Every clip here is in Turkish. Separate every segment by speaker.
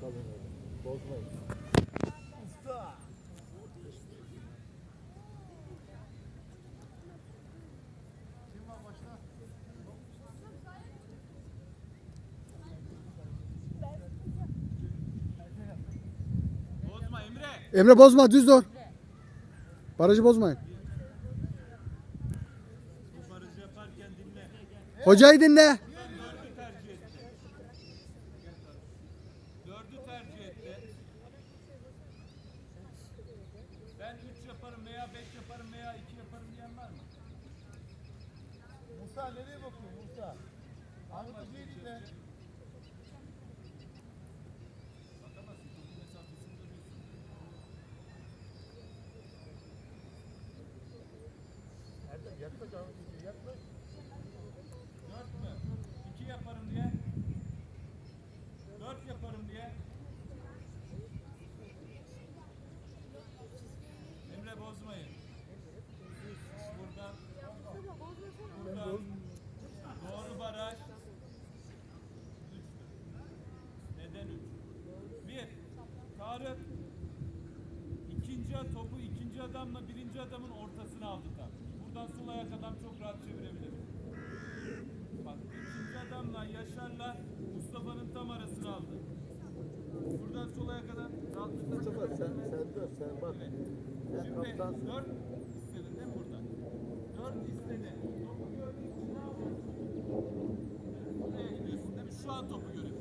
Speaker 1: kalın öyle. Bozmayın. Usta.
Speaker 2: Bozma Emre.
Speaker 3: Emre bozma düz dur. Barajı bozmayın.
Speaker 2: Barajı yaparken dinle.
Speaker 3: Hocayı dinle.
Speaker 2: Dördü tercih etti. Dördü tercih etti. Ben üç yaparım veya beş yaparım veya iki yaparım diyen var mı?
Speaker 1: Musa nereye bakıyorsun Musa? Ahmet Hoca'yı dinle.
Speaker 2: Bakamazsın. Topun mesafesini görüyorsun.
Speaker 1: Erdem yaklaş Ahmet Hoca'ya yaklaş.
Speaker 2: Dört mü? Emre bozmayın. Buradan. Buradan. Doğru baraj. Neden üç? Bir. Tarık. ikinci topu ikinci adamla birinci adamın ortasına aldı tam. Buradan sol ayak adam çok rahat çevirebilir. Bak ikinci adamla Yaşar'la Mustafa'nın tam arasını aldı. Buradan sol ayak adam rahatlıkla
Speaker 1: Mustafa sen, dur sen bak. Sen
Speaker 2: Şimdi
Speaker 1: kaptansın.
Speaker 2: dört istedin değil mi burada? Dört istedi. Topu gördüğün için ne yapıyorsun? Buraya gidiyorsun değil mi? Şu an topu görebiliyorsun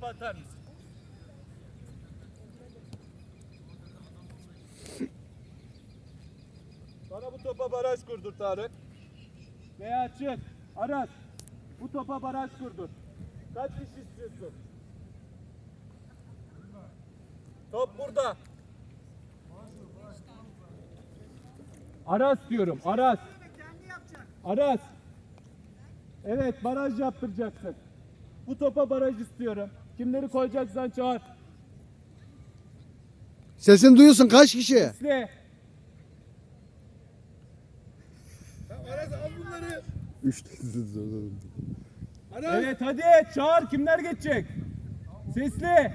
Speaker 2: topu atar mısın? Bana bu topa baraj kurdur Tarık. Veya çık. Aras. Bu topa baraj kurdur. Kaç kişi istiyorsun? Top burada. Aras diyorum. Aras. Aras. Evet baraj yaptıracaksın. Bu topa baraj istiyorum. Kimleri koyacaksan çağır.
Speaker 3: Sesini duyuyorsun kaç kişi?
Speaker 2: İsle.
Speaker 1: Aras al bunları.
Speaker 3: Üç.
Speaker 2: Evet hadi çağır kimler geçecek? Sesli.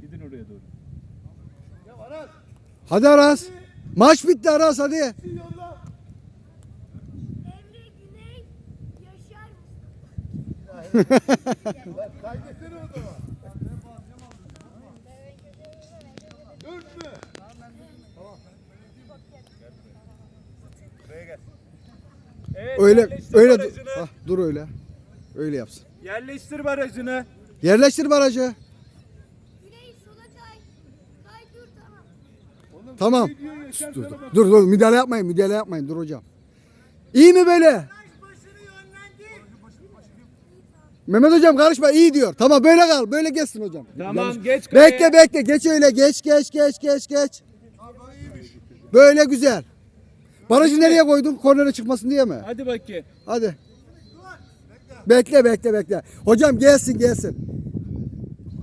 Speaker 2: Gidin oraya doğru.
Speaker 1: Ya Aras.
Speaker 3: Hadi Aras. Maç bitti Aras hadi.
Speaker 1: Kaydetsene o zaman. Dört mü? Tamam. Buraya gel.
Speaker 2: Evet,
Speaker 3: Öyle
Speaker 2: yerleştir
Speaker 3: öyle dur.
Speaker 2: barajını.
Speaker 3: Hah, dur öyle. Öyle yapsın.
Speaker 2: Yerleştir barajını.
Speaker 3: Yerleştir barajı.
Speaker 4: Güney sola kay. Kay dur tamam.
Speaker 3: Dur, dur, dur, müdahale yapmayın, müdahale yapmayın. Dur hocam. İyi mi böyle? Mehmet hocam karışma iyi diyor. Tamam böyle kal. Böyle geçsin hocam.
Speaker 2: Tamam,
Speaker 3: Yanlış-
Speaker 2: geç kaleye.
Speaker 3: Bekle bekle geç öyle geç geç geç geç geç. Böyle güzel. Barajı nereye koydun? Kornere çıkmasın diye mi?
Speaker 2: Hadi bakayım.
Speaker 3: Hadi. Bekle bekle bekle. Hocam gelsin gelsin.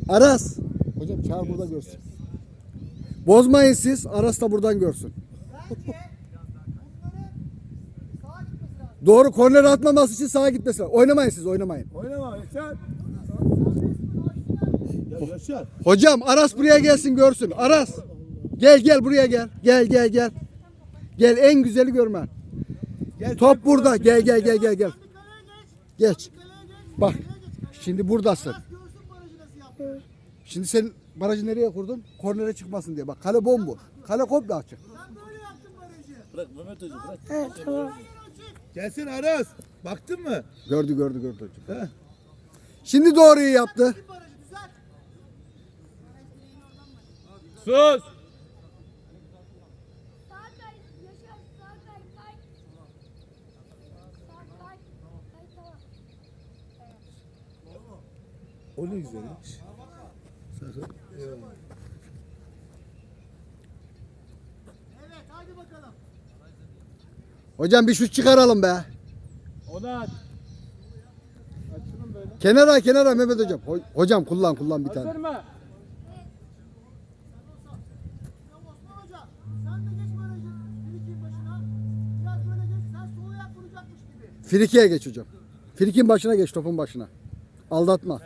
Speaker 3: Aras. Hocam çağır burada görsün. Bozmayın siz. Aras da buradan görsün. Doğru korner atmaması için sağa gitmesi lazım. Oynamayın siz oynamayın.
Speaker 1: Oynama Yaşar. Ya Yaşar.
Speaker 3: Hocam Aras buraya gelsin görsün. Aras. Gel gel buraya gel. Gel gel gel. Gel en güzeli görmen.
Speaker 1: Gel,
Speaker 3: Top burada. Gel gel gel gel gel. Geç. Bak. Şimdi buradasın. Şimdi sen barajı nereye kurdun? Kornere çıkmasın diye. Bak kale bomboş. Kale komple açık.
Speaker 1: Gelsin Aras. Baktın mı?
Speaker 3: Gördü gördü gördü.
Speaker 1: Heh.
Speaker 3: Şimdi doğruyu yaptı.
Speaker 2: Sus.
Speaker 4: Sağ kay. Yaşar sağ kay. Kay. Sağ kay. Kay tamam.
Speaker 1: O ne güzelmiş.
Speaker 3: Hocam bir şut çıkaralım be.
Speaker 2: Onu at. Açılın böyle.
Speaker 3: Kenara kenara Mehmet hocam. Ho- hocam kullan kullan bir
Speaker 2: Hazır
Speaker 3: tane.
Speaker 2: mı?
Speaker 5: Vuracakmış gibi.
Speaker 3: Frikiye geç hocam. Frikin başına geç topun başına. Aldatma.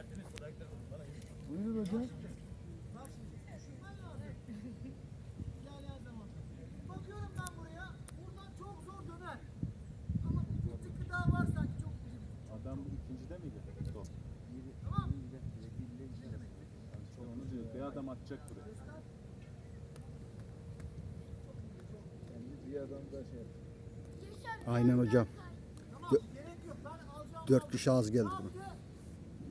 Speaker 5: Bakıyorum ben buraya. Buradan çok zor döner. Ama bir tıkı daha var sanki çok
Speaker 2: Adam bu ikincide miydi? Top.
Speaker 5: Tamam.
Speaker 2: Onu diyor. Bir adam atacak buraya.
Speaker 4: Yaşar.
Speaker 3: Aynen hocam.
Speaker 5: Alacağım.
Speaker 3: Dört kişi az geldi buna.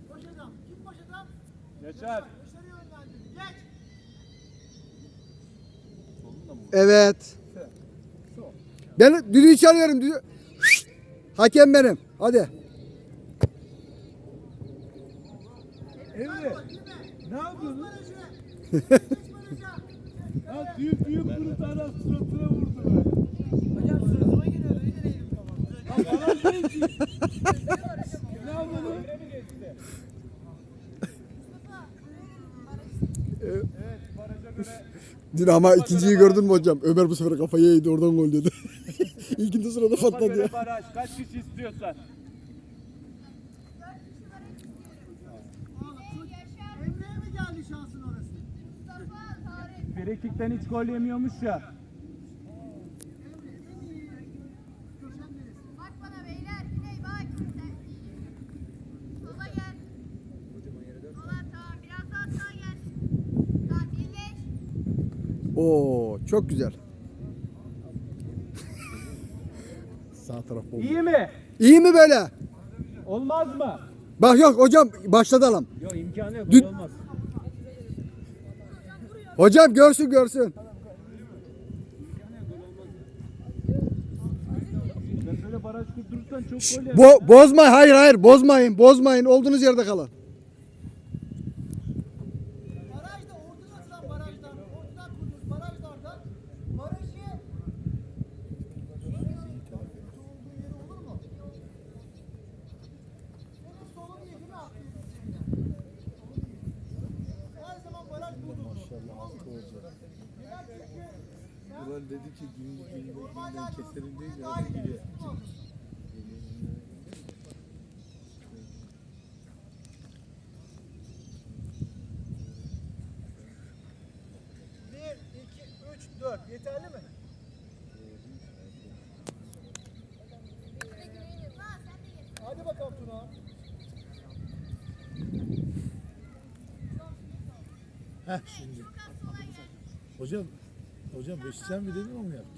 Speaker 5: Paşadan. Kim paşadan?
Speaker 2: Yaşar.
Speaker 5: Dışarıya yönlendirdi. Geç.
Speaker 3: Evet. Ben düdüğü çalıyorum. Düdüğü. Hakem benim. Hadi.
Speaker 1: Emre. Ne yapıyorsun? Ha büyük büyük kurup Aras suratına vurdu be.
Speaker 5: Hocam suratıma geliyor. Öyle değilim tamam.
Speaker 1: Ha Aras ne için? Ne?
Speaker 3: Dün ama ikinciyi gördün mü hocam? Ömer bu sefer kafayı yedi oradan gol dedi. İkinci sırada patladı ya.
Speaker 2: baraj. Kaç kişi istiyorsan.
Speaker 5: Emre'ye mi geldi şansın orası?
Speaker 4: Mustafa Tarık.
Speaker 2: Frikik'ten hiç gol yemiyormuş ya.
Speaker 4: Bak bana beyler. Güney bak. Sen. Sola gel. Sola tamam. Biraz daha sağa gel. Tamam birleş.
Speaker 3: Oo çok güzel. Sağ taraf bomba.
Speaker 2: İyi mi?
Speaker 3: İyi mi böyle?
Speaker 2: Olmaz mı?
Speaker 3: Bak yok hocam başladı.
Speaker 2: Yok imkanı yok. Gol olmaz.
Speaker 3: Hocam görsün görsün.
Speaker 2: Yer.
Speaker 3: Bo bozma hayır hayır bozmayın bozmayın olduğunuz yerde kalın.
Speaker 5: Barajda ortadan atılan barajdan, ortadan kurduğumuz barajlarda barajı olduğu yeri olur mu? Senin solun iyi değil mi abi? Her zaman baraj budur. Maşallah hakkı olacak. Neden çünkü sen
Speaker 1: Ulan dedi ki günlük günlük
Speaker 5: normalde
Speaker 1: günden keselim değil mi?
Speaker 5: daha iyi
Speaker 1: Öyle gidiyor.
Speaker 5: biliyorsun. Bir, iki, üç, dört. Yeterli mi?
Speaker 4: Ha sen de gel.
Speaker 5: Hadi bakalım Tuna.
Speaker 1: Heh şimdi. Hocam, hocam Beşiktaş'ın bir dedin o mu yaptı?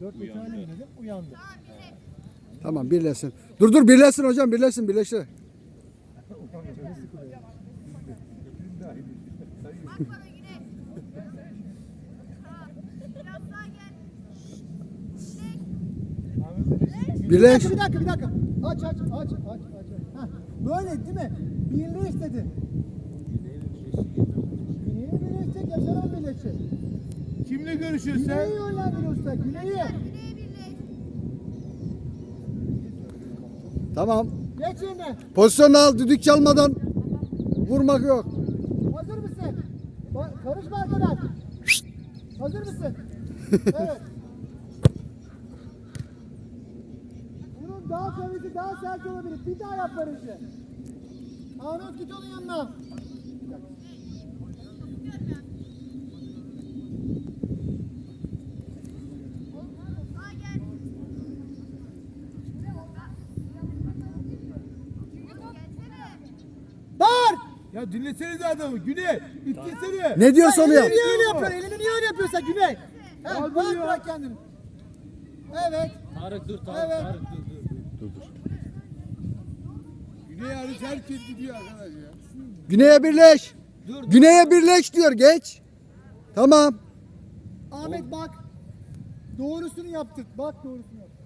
Speaker 5: Dört tane mi dedim? Uyandı.
Speaker 3: Tamam birleşsin. Dur dur birleşsin hocam birleşsin.
Speaker 4: Güney.
Speaker 3: Birleş.
Speaker 5: Bir dakika bir dakika. Aç aç aç aç aç. Heh, böyle değil mi? Birleş dedi. Güney'e yaşanan birleşecek.
Speaker 1: Kimle görüşüyorsun sen?
Speaker 5: Güney'i yönlendiriyorsun sen, Güney'i.
Speaker 3: Tamam.
Speaker 5: Geç yerine.
Speaker 3: Pozisyonu al düdük çalmadan vurmak yok.
Speaker 5: Hazır mısın? Ba- karışma arkadan. Hazır mısın? evet. Bunun daha kuvveti, daha sert olabilir. Bir daha yap barışı. Ahmet git onun yanına.
Speaker 4: Sağa gel. Gelsene.
Speaker 5: Bağır!
Speaker 1: Dinlesenize adamı. Güney, ittirsene.
Speaker 3: Ne diyorsa onu
Speaker 5: Elini niye öyle yapıyorsun? Elini niye öyle yapıyorsun Güney?
Speaker 1: Al bunu ya.
Speaker 5: bırak kendini. Evet.
Speaker 2: Tarık dur
Speaker 5: Evet.
Speaker 2: Tarık dur dur.
Speaker 3: Dur dur.
Speaker 1: Güney hariç herkes gidiyor arkadaş ya.
Speaker 3: Güney'e birleş. Güney'e birleş diyor geç. Tamam.
Speaker 5: Ahmet bak. Doğrusunu yaptık. Bak doğrusunu yaptık.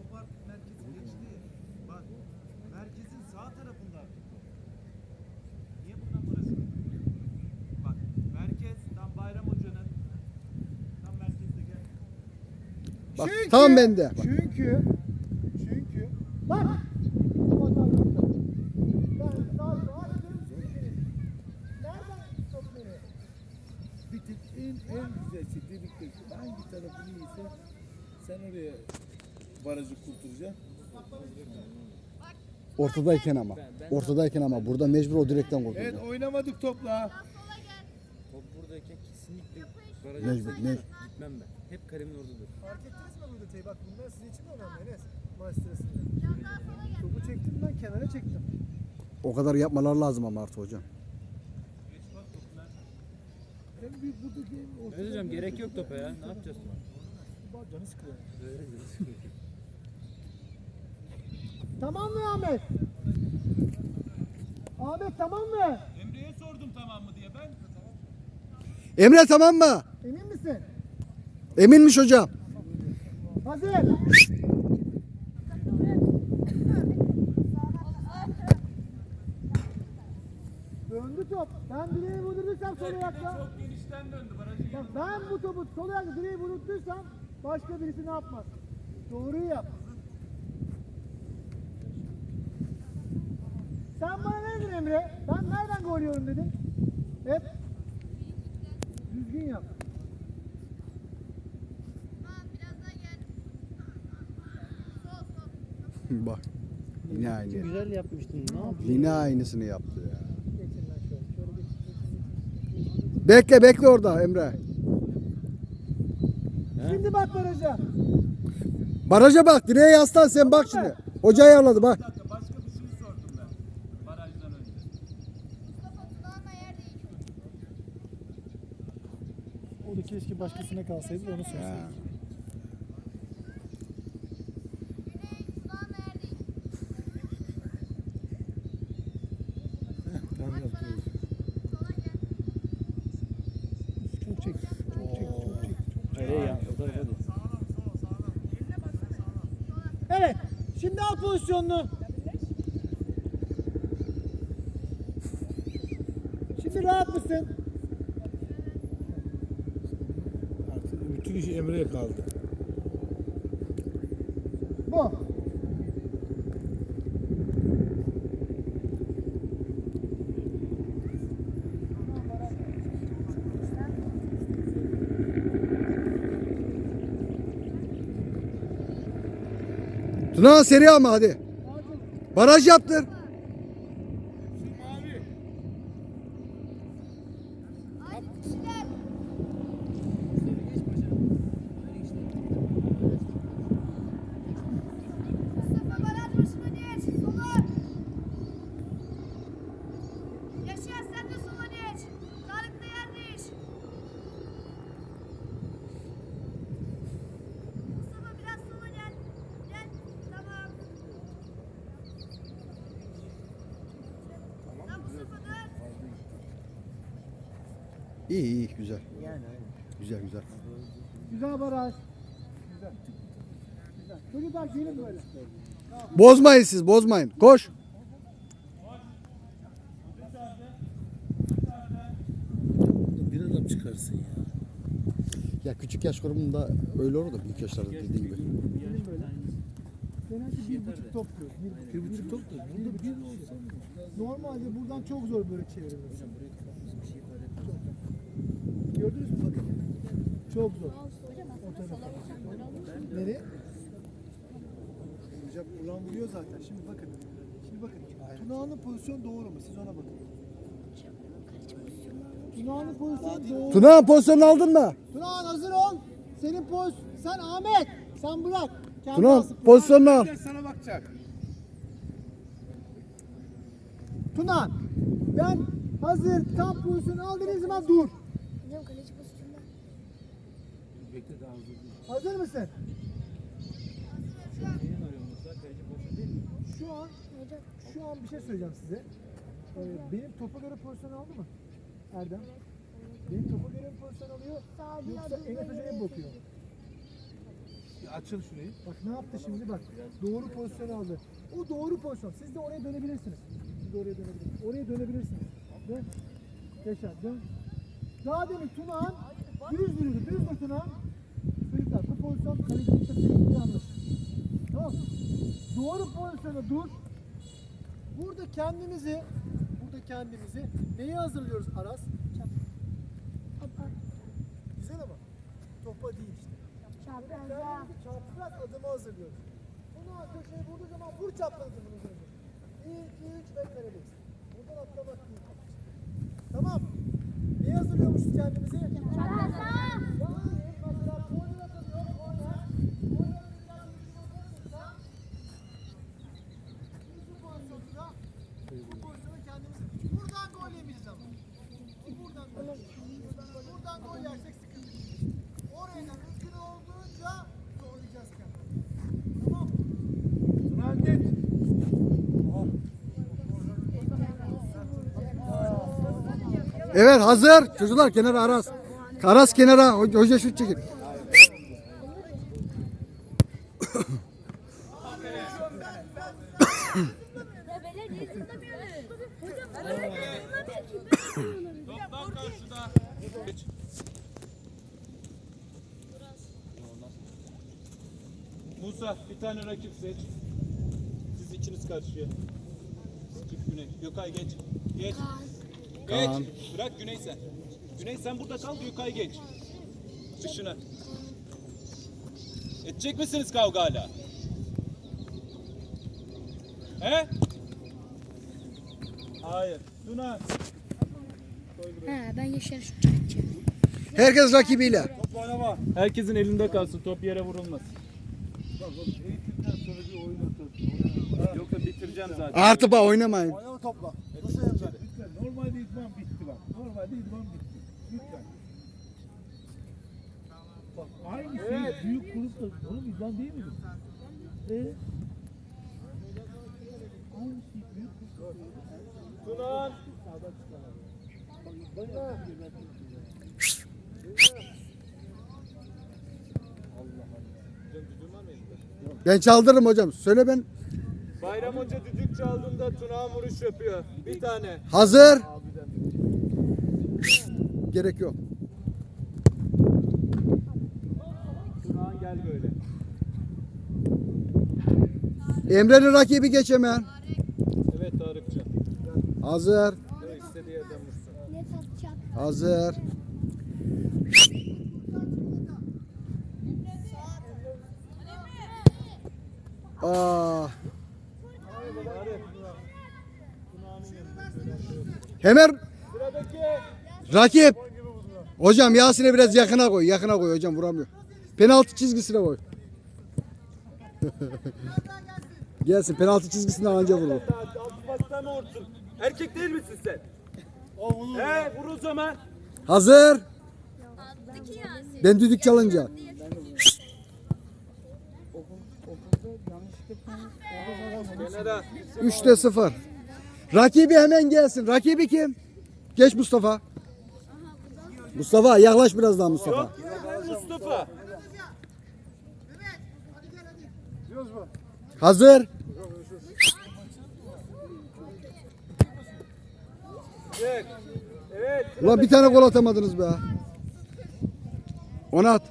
Speaker 2: O park merkezi geçti. Bak merkezin sağ tarafında. Niye buradan burası? Bak merkez tam Bayram Hoca'nın tam merkezde gel.
Speaker 3: Bak tam bende. Bak.
Speaker 5: Çünkü çünkü bak?
Speaker 1: Bir tek en, en güzel şey dedikleri hangi tarafın iyiyse sen oraya barajı kurtulacaksın.
Speaker 3: Ortadayken ama. Ortadayken ama burada mecbur o direkten
Speaker 1: Evet
Speaker 3: kurtulacak.
Speaker 1: oynamadık topla.
Speaker 6: Top buradayken kesinlikle baraja
Speaker 3: Mecbur, mecbur.
Speaker 6: gitmem ben. Hep kalemin orada dur.
Speaker 5: Fark ettiniz mi bu detayı? Bak bunlar sizin için de önemli Enes. Maç sırasında. Topu çektim ben kenara çektim.
Speaker 3: O kadar yapmalar lazım ama artık hocam.
Speaker 1: En büyük buradaki en ortada.
Speaker 6: Hocam gerek yok topa ya. Ne yapacağız?
Speaker 5: Bak canı sıkılıyor. Tamam mı Ahmet? Ahmet tamam mı?
Speaker 2: Emre'ye sordum tamam mı diye ben.
Speaker 3: Emre tamam mı?
Speaker 5: Emin misin?
Speaker 3: Eminmiş hocam.
Speaker 5: Hazır. Döndü top. Ben direği vurduysam sol ayakla.
Speaker 2: Çok genişten döndü barajı.
Speaker 5: Bak ben bu topu sol ayakla direği vurduysam başka birisi ne yapmaz? Doğruyu yap. Sen bana ne dedin Emre? Ben nereden gol yiyorum dedin? Hep düzgün yap.
Speaker 4: Tamam biraz daha gel. Sol sol.
Speaker 3: Bak. Yine aynı.
Speaker 6: Güzel yapmıştın. Ne yaptın?
Speaker 3: Yine aynısını yaptı ya. Bekle bekle orada Emre.
Speaker 5: Şimdi bak baraja.
Speaker 3: Baraja bak direğe yaslan sen bak şimdi. Hoca ayarladı bak.
Speaker 2: Başka bir şey sordum ben. Barajdan önce.
Speaker 5: O da keşke başkasına kalsaydı onu söyleseydik.
Speaker 3: Ya.
Speaker 4: Güney kulağına yer değil.
Speaker 1: Tamam yapıyoruz.
Speaker 4: Sola gel.
Speaker 5: Çok çek. Çok çek. Çok çek.
Speaker 6: Nereye ya? O tarafa dur.
Speaker 5: Evet. Şimdi al pozisyonunu. Şimdi rahat mısın?
Speaker 1: Artık bütün iş Emre'ye kaldı.
Speaker 5: Bu.
Speaker 3: Tuna seri ama hadi. Baraj yaptır.
Speaker 1: Mavi.
Speaker 4: Hadi kişiler. Mustafa baraj başına geç. Sola.
Speaker 3: İyi iyi güzel.
Speaker 6: Yani.
Speaker 3: Güzel güzel.
Speaker 5: Güzel baraj. Güzel. Güzel. Çocuklar gelin böyle.
Speaker 3: Bozmayın siz bozmayın. Koş.
Speaker 1: Bir adam çıkarsın ya.
Speaker 3: Ya küçük yaş grubunda öyle olur da büyük yaşlarda dediği gibi.
Speaker 5: Gelin böyle. Genelde bir buçuk topluyor. Bir,
Speaker 1: Bir buçuk top olsa mı?
Speaker 5: Normalde buradan çok zor böyle çevirilmesi. Gördünüz mü bakın. Çok zor. O tarafa. Nereye? Hocam buradan vuruyor zaten. Şimdi bakın. Şimdi bakın. Tunağının pozisyonu doğru mu? Siz ona bakın. Tunağının pozisyonu doğru.
Speaker 3: Tuna pozisyonunu aldın mı?
Speaker 5: Tunağan hazır ol. Senin poz. Sen Ahmet. Sen bırak. Kendi
Speaker 3: Tuna
Speaker 5: alsın.
Speaker 3: pozisyonunu al.
Speaker 1: Sana bakacak.
Speaker 5: Tunağan. Ben hazır tam pozisyonu aldığınız zaman dur.
Speaker 4: Hocam kaleci pozisyonda.
Speaker 1: Bekle daha hızlı.
Speaker 5: Hazır mısın? Şu an
Speaker 4: Hocam.
Speaker 5: şu an bir şey söyleyeceğim size. Ee, benim topa göre pozisyon aldı mı? Erdem. Benim topa göre pozisyon alıyor?
Speaker 4: Sağ
Speaker 5: Yoksa Enes Hoca'ya mı bakıyor?
Speaker 1: Bir açıl şurayı.
Speaker 5: Bak ne yaptı şimdi bak. Doğru pozisyon aldı. O doğru pozisyon. Siz de oraya dönebilirsiniz. Siz de oraya dönebilirsiniz. Oraya dönebilirsiniz. Dön. Yaşar dön. Daha demin Tunağan düz duruyordu. Düz dur Tunağan. Çocuklar bu pozisyon kesinlikle yanlış. Tamam? Doğru pozisyona dur. Burada kendimizi burada kendimizi neye hazırlıyoruz Aras? Güzel ama topa değil işte. Kendimizi çapraz adımı hazırlıyoruz. Bunu köşeye vurduğu zaman vur çapraz adımını üzerine. 1, 2, 3 ve karedeyiz. Buradan atlamak değil. Tamam. Neye hazırlıyormuşuz kendimizi?
Speaker 4: Çaprazda.
Speaker 5: Hayır, mesela korner atılıyor, korner. Kornerin biraz ucuna vurursa, bu pozisyonda, bu pozisyona kendimizi, buradan gol yemeyiz ama. Buradan gol. Buradan gol yersek sıkıntı. Oraya da mümkün olduğunca zorlayacağız kendimizi. Tamam mı?
Speaker 1: Tuna geç.
Speaker 3: Evet hazır. Çocuklar kenara Aras. Aras kenara. Ho- Hoca şut çekin.
Speaker 2: Musa bir tane rakip seç. Siz ikiniz karşıya. Güney. Gökay geç. Geç.
Speaker 3: Kaan.
Speaker 2: Geç. Bırak Güney sen. Güney sen burada kal Gökay geç. Dışına. Edecek misiniz kavga hala? He? Hayır. Tuna.
Speaker 4: He ben Yaşar şut çekeceğim.
Speaker 3: Herkes rakibiyle.
Speaker 1: Top oynama.
Speaker 2: Herkesin elinde kalsın. Top yere vurulmaz.
Speaker 1: Bak eğitimden sonra bir oyun.
Speaker 2: Yoksa bitireceğim zaten.
Speaker 3: Artı bak oynamayın.
Speaker 5: Oynama topla. Nasıl yapacak?
Speaker 1: Lütfen normalde idman bitti Normalde idman bitti. Lütfen. Bak aynı şey büyük grupta. Oğlum idman değil mi? bu? E? Aynı şey büyük grupta.
Speaker 2: Tuna.
Speaker 3: Ben çaldırırım hocam. Söyle ben.
Speaker 2: Bayram Hoca düdük çaldığında Tuna vuruş yapıyor. Bir tane.
Speaker 3: Hazır. Gerek yok.
Speaker 2: Tuna gel böyle.
Speaker 3: Emre'nin rakibi geç hemen.
Speaker 2: Evet Tarıkcan.
Speaker 3: Hazır.
Speaker 2: Evet istediği yerden vursun.
Speaker 3: Hazır. Aa. Hemen
Speaker 2: Sıradaki.
Speaker 3: rakip. Hocam Yasin'e biraz yakına koy. Yakına koy hocam vuramıyor. Penaltı çizgisine koy. Gelsin penaltı çizgisinden anca vurur.
Speaker 2: Altı mı? Erkek değil misin sen? He vur o zaman.
Speaker 3: Hazır.
Speaker 4: Attı ki Yasin.
Speaker 3: Ben düdük çalınca. 3'te 0. Rakibi hemen gelsin. Rakibi kim? Geç Mustafa. Mustafa yaklaş biraz daha Mustafa.
Speaker 2: Yok Mustafa.
Speaker 3: Hazır.
Speaker 2: Evet. Evet.
Speaker 3: Ulan bir tane gol atamadınız be. Onu at.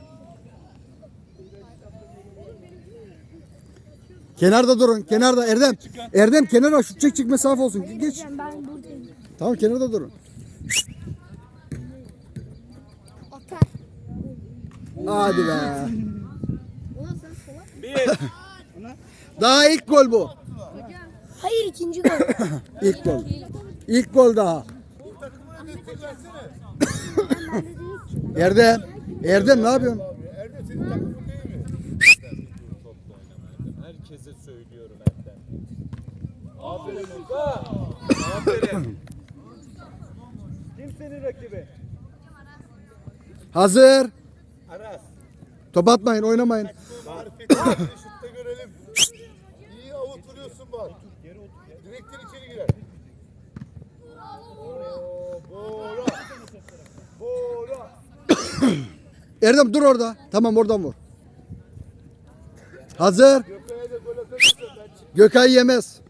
Speaker 3: Kenarda durun. Kenarda Erdem. Erdem kenara şut çek çık mesafe olsun. Geç.
Speaker 4: Ben.
Speaker 3: Tamam kenarda durun. Hadi be.
Speaker 2: Bir.
Speaker 3: Daha ilk gol bu.
Speaker 4: Hayır ikinci gol.
Speaker 3: İlk gol. İlk gol daha. Erdem. Erdem ne yapıyorsun?
Speaker 1: Erdem senin takımın değil mi?
Speaker 2: Herkese söylüyorum Erdem. Aferin Musa. Aferin. Kim senin rakibi?
Speaker 3: Hazır.
Speaker 2: Aras.
Speaker 3: Top atmayın oynamayın.
Speaker 1: Marifetini şutta görelim. İyi avut vuruyorsun bak. Direkten içeri girer. Oo, Bora. Bora.
Speaker 3: Erdem dur orada. Tamam oradan vur. Hazır.
Speaker 1: Gökay'a da gol atarsan ben çık.
Speaker 3: Gökay yemez.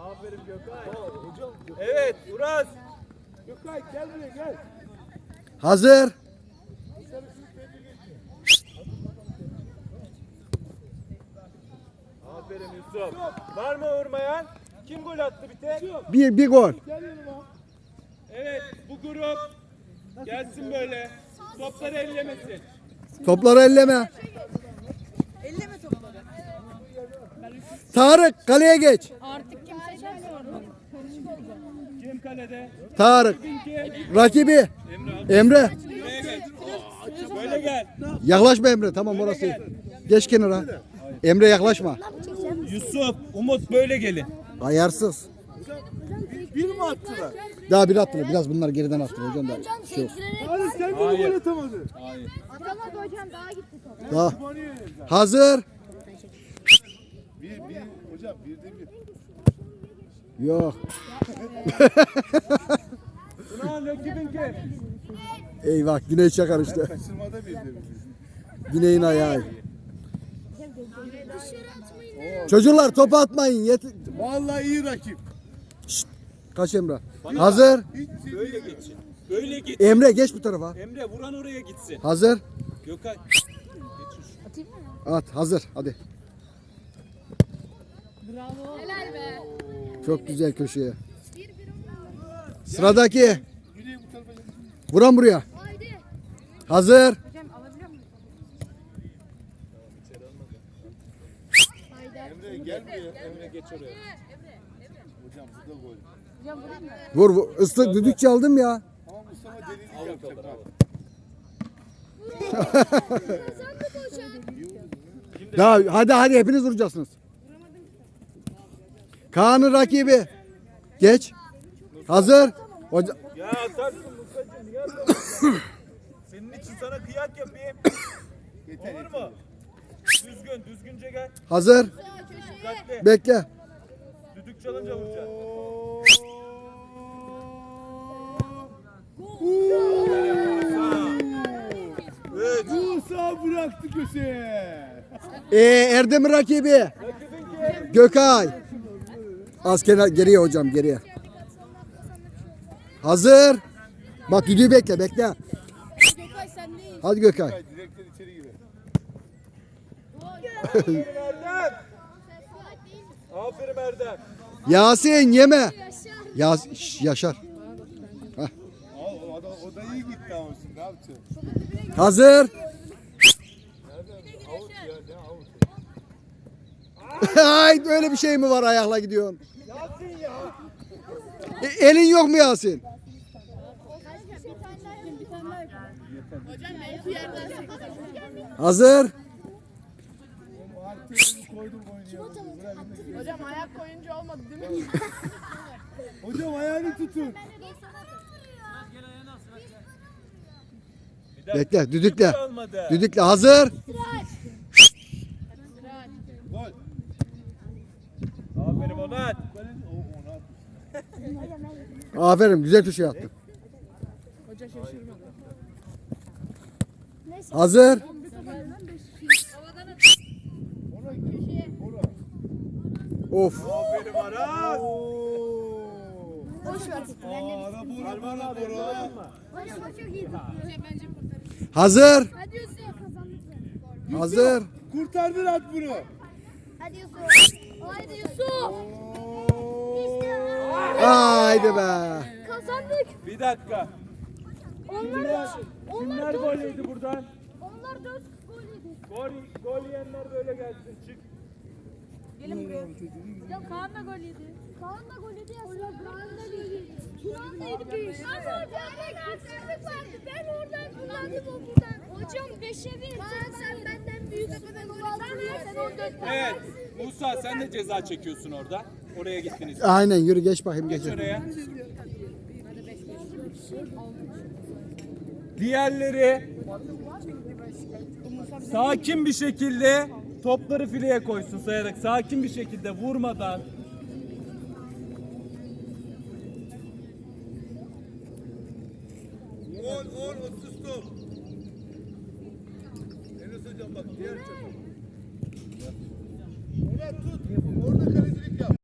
Speaker 2: Aferin Gökay. Evet Uras.
Speaker 1: Gökay gel buraya gel.
Speaker 3: Hazır.
Speaker 2: Aferin Yusuf. Var mı vurmayan? Kim gol attı bir tek?
Speaker 3: Bir, bir gol.
Speaker 2: Evet bu grup gelsin böyle. Topları ellemesin.
Speaker 3: Topları elleme.
Speaker 7: Elleme topları.
Speaker 3: Tarık kaleye geç.
Speaker 7: Artık
Speaker 2: kalede?
Speaker 3: Tarık. Rakibi. Emre.
Speaker 2: Böyle gel.
Speaker 3: Yaklaşma Emre. Tamam orası. Geç kenara. Emre yaklaşma.
Speaker 2: Yusuf, Umut böyle gelin.
Speaker 3: Ayarsız.
Speaker 1: Bir mi attılar?
Speaker 3: Daha bir attılar. Biraz bunlar geriden attılar hocam da. Şey yok.
Speaker 1: Abi sen de
Speaker 2: Hayır.
Speaker 1: gol atamadın.
Speaker 4: Atamadı hocam daha gitti top.
Speaker 3: Daha. Hazır.
Speaker 1: Bir, bir, hocam bir de bir.
Speaker 3: Yok.
Speaker 2: Ulan rakibin kim?
Speaker 3: Eyvah Güney çakar işte.
Speaker 1: Kaçırmada bir.
Speaker 3: Güney'in ayağı. Çocuklar topu atmayın. Yet-
Speaker 1: Vallahi iyi rakip.
Speaker 3: Kaç Emre? Hazır.
Speaker 1: Hiç
Speaker 2: Böyle geçin. Böyle git.
Speaker 3: Emre geç bu tarafa.
Speaker 2: Emre vuran oraya gitsin.
Speaker 3: Hazır.
Speaker 2: Gökay.
Speaker 3: At hazır hadi.
Speaker 4: Helal be.
Speaker 3: Çok güzel köşeye. Sıradaki.
Speaker 1: Güney bu tarafa gel.
Speaker 3: Vuran buraya. Hazır.
Speaker 1: Emre gel buraya. Emre geç oraya. Hocam gol.
Speaker 3: Vur vur. Islık düdükçe aldım ya.
Speaker 1: Ama Mustafa delilik yapacak bak.
Speaker 3: Daha hadi hadi hepiniz vuracaksınız. Kaan'ın rakibi. Geç. Hazır. Hoca,
Speaker 2: Ya ya. Senin için sana kıyak yapayım.
Speaker 1: Yeter
Speaker 2: Olur
Speaker 1: yeter.
Speaker 2: mu? Düzgün, düzgünce gel.
Speaker 3: hazır.
Speaker 2: Dikkatli.
Speaker 3: Bekle.
Speaker 2: Düdük çalınca vuracaksın.
Speaker 1: Musa bıraktı köşeye.
Speaker 3: Ee, Erdem'in rakibi.
Speaker 2: Rakibin kim?
Speaker 3: Gökay. Az kenar geriye hocam geriye. Hazır. Bak düdüğü bekle bekle. Hadi Gökay.
Speaker 2: Aferin Erdem.
Speaker 3: Yasin yeme. Yas Yaşar.
Speaker 1: O, da, iyi gitti ama şimdi ne yapacağız?
Speaker 3: Hazır. Ay böyle bir şey mi var ayakla gidiyorsun? E, elin yok mu Yasin? Hazır.
Speaker 7: Hocam ayak koyunca olmadı değil mi?
Speaker 1: Hocam ayağını tutun.
Speaker 3: Bekle düdükle. Düdükle hazır.
Speaker 1: Gol.
Speaker 2: Aferin
Speaker 3: güzel köşe attın.
Speaker 7: Hoca şaşırmadı.
Speaker 3: Hazır. Of.
Speaker 2: Aferin Aras.
Speaker 4: Boş ver.
Speaker 2: Ara bora bora bora.
Speaker 4: Hocam o çok iyi.
Speaker 7: Hocam bence kurtarır.
Speaker 3: Hazır.
Speaker 4: Hadi Yusuf. Kazandık.
Speaker 3: Hazır.
Speaker 1: Kurtardın at bunu.
Speaker 4: Hadi Yusuf. Haydi Yusuf.
Speaker 3: Haydi be.
Speaker 4: Kazandık.
Speaker 2: Bir dakika.
Speaker 4: Onlar
Speaker 2: Kimler gol yedi buradan?
Speaker 4: Onlar dört gol yedi.
Speaker 2: Gol, gol yiyenler böyle gelsin. Çık.
Speaker 4: Ya Kaan da gol yedi. Kaan da gol yedi ya. Kaan da gol yedi. Turan da yedi beş. Ama hocam haksızlık vardı. Ben oradan kullandım o buradan. Hocam beşe bir. Kaan sen benden büyük. Ben on dört.
Speaker 2: Evet. Musa sen de ceza çekiyorsun orada. Oraya gittiniz.
Speaker 3: Aynen yürü geç bakayım geç.
Speaker 2: Geç oraya. Diğerleri sakin bir şekilde topları fileye koysun sayarak sakin bir şekilde vurmadan.